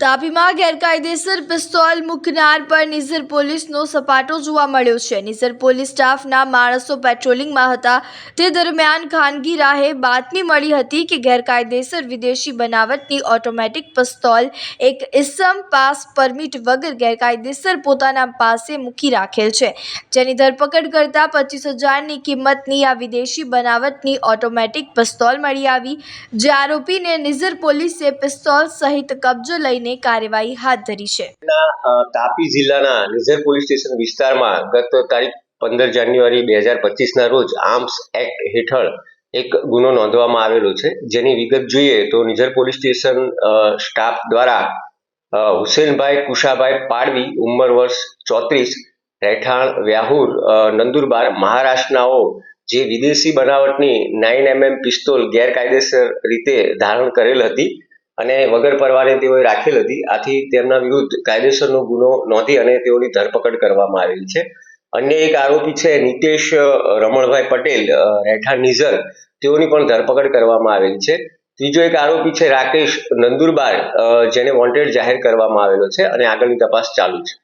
તાપીમાં ગેરકાયદેસર પિસ્તોલ મૂકનાર પર નિઝર પોલીસનો સપાટો જોવા મળ્યો છે. નિઝર પોલીસ સ્ટાફના માણસો પેટ્રોલિંગમાં હતા. તે દરમિયાન ખાનગી રાહે બાતમી મળી હતી કે ગેરકાયદેસર વિદેશી બનાવટની ઓટોમેટિક પિસ્તોલ એક ઇસમ પાસ પરમિટ વગર ગેરકાયદેસર પોતાના પાસે મૂકી રાખેલ છે. જેની ધરપકડ કરતા પચીસ હજારની કિંમતની આ વિદેશી બનાવટની ઓટોમેટિક પિસ્તોલ મળી આવી. જે આરોપીને નિઝર પોલીસે પિસ્તોલ સહિત કબજો લઈને કાર્યવાહી હાથ ધરી છે. તાપી જિલ્લાના નિઝર પોલીસ સ્ટેશન વિસ્તારમાં ગત તારીખ પંદર જાન્યુઆરી બે હજાર પચીસના રોજ આર્મ્સ એક્ટ હેઠળ એક ગુનો નોંધવામાં આવેલો છે. જેની વિગત જોઈએ તો નિઝર પોલીસ સ્ટેશન સ્ટાફ દ્વારા હુસેનભાઈ કુશાભાઈ પાડવી ઉંમર વર્ષ ચોત્રીસ, રહેઠાણ વ્યાહુર નંદુરબાર મહારાષ્ટ્રનાઓ, જે વિદેશી બનાવટની નાઇન એમએમ પિસ્તોલ ગેરકાયદેસર રીતે ધારણ કરેલ હતી. અને વગર પરવાને તેઓએ રાખેલ હતી. આથી તેમના વિરુદ્ધ કાયદેસરનો ગુનો નોંધી અને તેઓની ધરપકડ કરવામાં આવેલ છે. અન્ય એક આરોપી છે નિતેશ રમણભાઈ પટેલ રહેઠાણ નિઝર. તેઓની પણ ધરપકડ કરવામાં આવેલ છે. ત્રીજો એક આરોપી છે રાકેશ નંદુરબાર જેને વોન્ટેડ જાહેર કરવામાં આવેલો છે અને આગળની તપાસ ચાલુ છે.